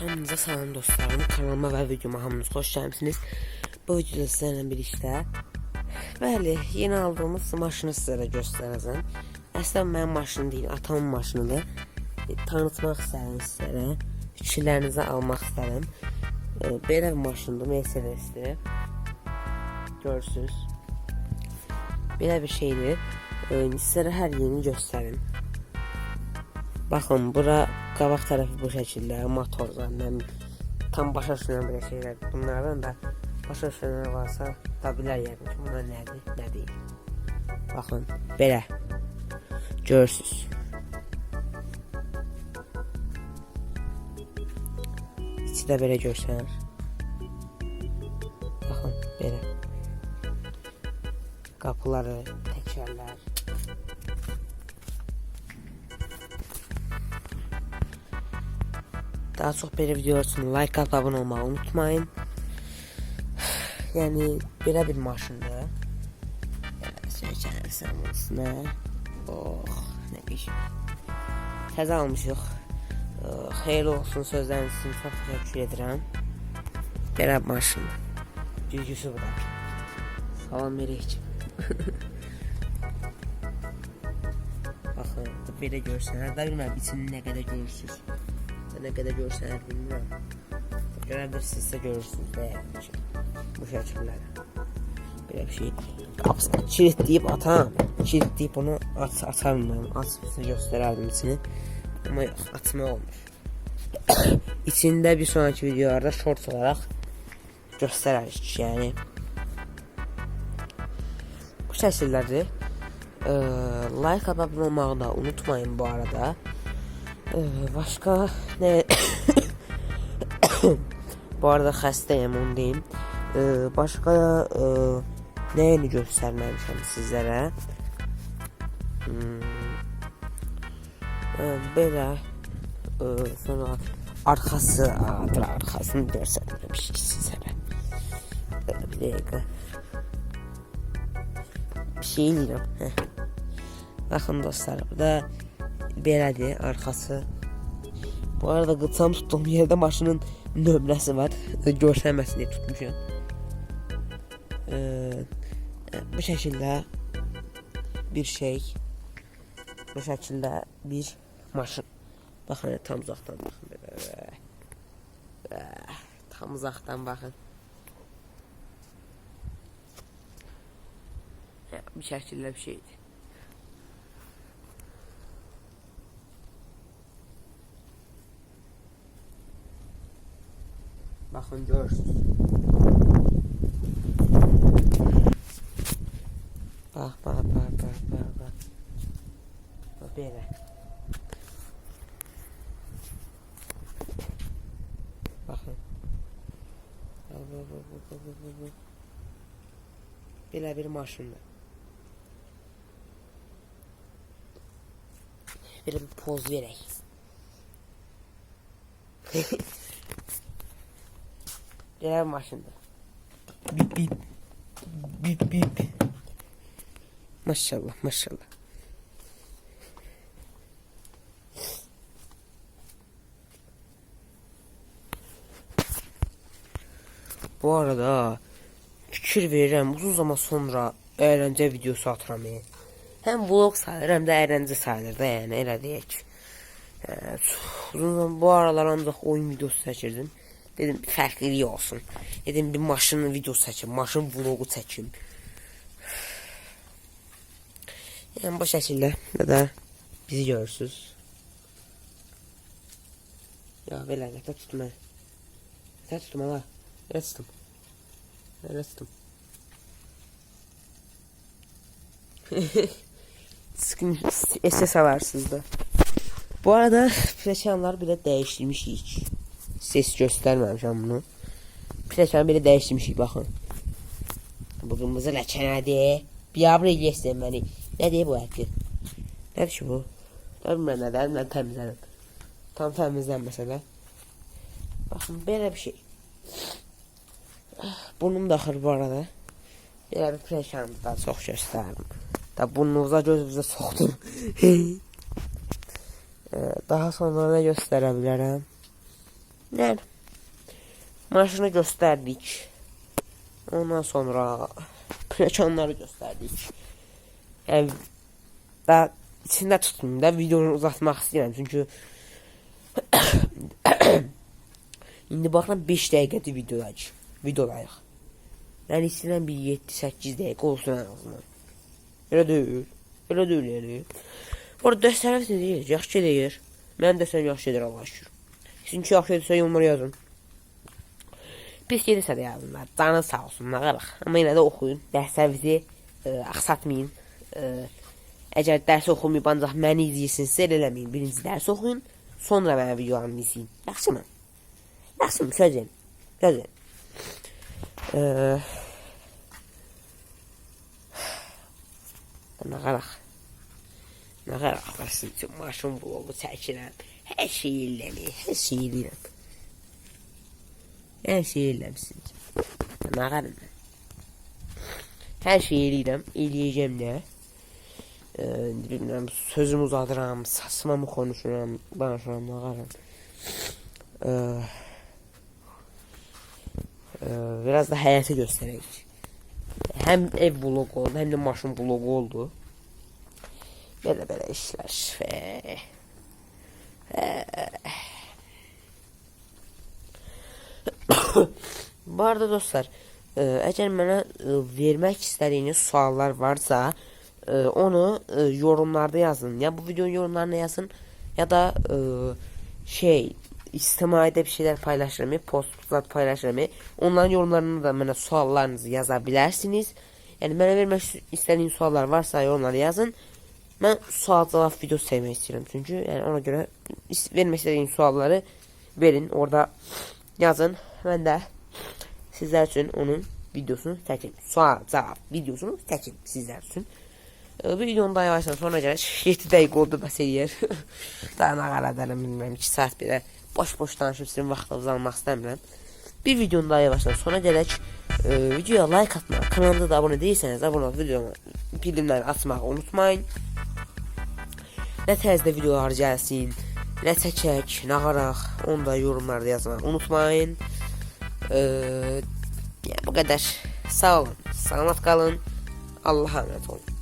Hamınıza salam dostlarım. Kanalıma və videoma hamınız xoş gəlmisiniz. Bu videoda sizlərlə birlikdə Bəli, yeni aldığımız maşını sizlərə göstərəcəm. Əslən mənim maşınım deyil, atamın maşınıdır. E, tanıtmaq istərəm sizlərə. Fikirlərinizi almaq istərəm. E, belə bir maşındır, Mercedesdir. Görürsüz. Belə bir şeydir. E, sizlərə hər yerini göstərim. Baxın, bura qabaq tərəfi bu şəkildə, motorlar, mən tam başa düşmürəm belə şeylər. Bunlardan da başa düşənlər varsa da bilər yəqin ki, bunlar nədir, nə deyil. Baxın, belə. Görürsüz. İçi də belə görsənir. Baxın, belə. Qapıları, təkərlər. Daha çok böyle video için like atıp abone olmayı unutmayın. Yani belə bir maşındır. Söyləyərsən bunun. Oh, nə qəşəng. Təzə almışıq. Oh, Xeyirli olsun sözləriniz üçün çox təşəkkür edirəm. Belə maşın. Güzgüsü bu da. Salam verək. Baxın, belə görsənlər. Da bilməm içini nə qədər görürsünüz. Ne kadar görsənlər bilmirəm. Görə bilirsinizsə görürsünüz də yəqin ki. Bu şəkillər. Belə bir şey. Qapısını kilitləyib atam. Kilitləyib onu aç, aça bilməm. Açıb sizə göstərərdim içini. Amma yox, açmaq olmur. İçində bir sonraki videolarda short olaraq göstərərik ki, yəni. Bu şəkillərdir. Ee, like abone olmağı da unutmayın bu arada. Ee, başka ne? Bu arada xəstəyəm onu deyim. Ee, başqa e, nəyini göstərməmişəm sizlərə. Hmm. Ee, belə e, sonra arxası, adır arxasını göstərmirəm şey sizlərə. Ee, bir dəqiqə. Bir şey. Heh. Baxın dostlar, bu da belədir arxası. Bu arada qıçam tutduğum yerdə maşının nömrəsi var. Görsənməsin deyə tutmuşam. Ee, bu şəkildə bir şey. Bu şəkildə bir maşın. Baxın tam uzaqdan baxın belə. Ah, Tam uzaqdan baxın. Bu şəkildə bir şeydir. Bakın görürsünüz. Bak bak bak bak bak bak. Bak böyle. Bakın. Bak bak bak bak bak bak bak. Belə bir maşındır. Belə bir poz verək. Genel maşındır. Bip bip. Bip bip. Maşallah maşallah. Bu arada fikir verirəm uzun zaman sonra əyləncə videosu atıram. yəni. Həm vlog sayılır, həm də əyləncə sayılır da, yəni elə deyək. Uzun zaman bu aralar ancaq oyun videosu çəkirdim. Dedim fərqlilik olsun. Dedim bir maşının videosu çəkim, maşın vlogu çəkim. Yəni bu şəkildə də bizi görürsüz. Ya belə qəta tutma. Qəta tutma la. Elə tutum. Elə. Sıkın SS alarsınız da. Bu arada flaşanlar bile değiştirmişik. Ses göstermemişim bunu. Flaşanı bile değiştirmişik bakın. Bu kırmızı ləkə nədir? Biabr eləyəsən məni. Nədir bu ətki? Nədir ki bu? Bilmirəm nədir, mən təmizlərim. Tam təmizlənməsə də. Baxın, belə bir şey. Burnum da axır bu arada. Belə bir da çox göstərdim. Da burnunuza gözünüzə soxdum. Ee, Daha sonra ne göstərebilirim? Yani maşını gösterdik. Ondan sonra plakanları gösterdik. Yani daha içinde tutmayayım da videonu uzatmak istəyirəm çünkü indi baxıram 5 dəqiqədir videodayıq. Videodayıq. Yəni istəyirəm bir 7-8 dəqiqə olsun ən azından. Elə deyil. Elə deyil yəni. Orada nə deyir? Yaxşı deyir. Mənim dəstəm yaxşı gedir Allah şükür. Sizinki yaxşı edirsə yorumlara yazın. Pis gedirsə də yazınlar. Canı sağ olsun. Nə qaraq. Amma yenə də oxuyun. Dərslərinizi e, axsatmayın. E, əgər dərs oxumayıb ancaq məni izləyirsinizsə elə eləməyin. Birinci dərs oxuyun. Sonra mənim videolarımı izləyin. Yaxşımı? Yaxşımı? Söz verin. Söz verin. E, nə qaraq. Nə qaraq. Sizin üçün maşın vlogu çəkirəm. Hər şey eləyirəm. Hər şey eləyirəm. Hər şey eləyirəm sizin üçün. Nə qaraq. Hər şey eləyirəm. Eləyəcəm də. Ee, bilmirəm, sözümü uzadıram, saçma mı konuşuram, danışıram, nə qaraq. Ee, e, biraz da həyatı göstərək. Həm ev vlogu oldu, həm də maşın vlogu oldu. Belə belə işlər. Və... Bu arada dostlar, e, əgər mənə e, vermək istədiyiniz suallar varsa, e, onu e, yorumlarda yazın. Ya bu videonun yorumlarına yazın ya da e, şey İstimaidə bir şeyler paylaşırım, postlar paylaşırım. Onların yorumlarını da mənə suallarınızı yaza bilərsiniz. Yəni mənə vermək istədiyiniz suallar varsa yorumlara yazın. Mən sual cavab videosu çəkmək istəyirəm. Çünki yəni ona görə is- vermək istədiyiniz sualları verin, orada yazın. Mən də sizlər üçün onun videosunu çəkim. Sual cavab videosunu çəkim sizlər üçün. E, videonun da yavaştan sonra gəlir. 7 dəqiqə oldu bəs eləyir. Daha nə qədər edelim bilmirəm. 2 saat belə boş-boş danışıb sizin vaxtınızı almaq istəmirəm. Bir videonun daha yavaştan sonra gələk. E, videoya like atmaq, kanalda da abunə değilsəniz, abunə olub videonu bildirimləri açmağı unutmayın. Nə tərzdə videolar gəlsin, nə çəkək, nə qaraq, onu da yorumlarda yazmağı unutmayın. E, yəni bu qədər. Sağ olun, salamat qalın. Allah'a emanet olun.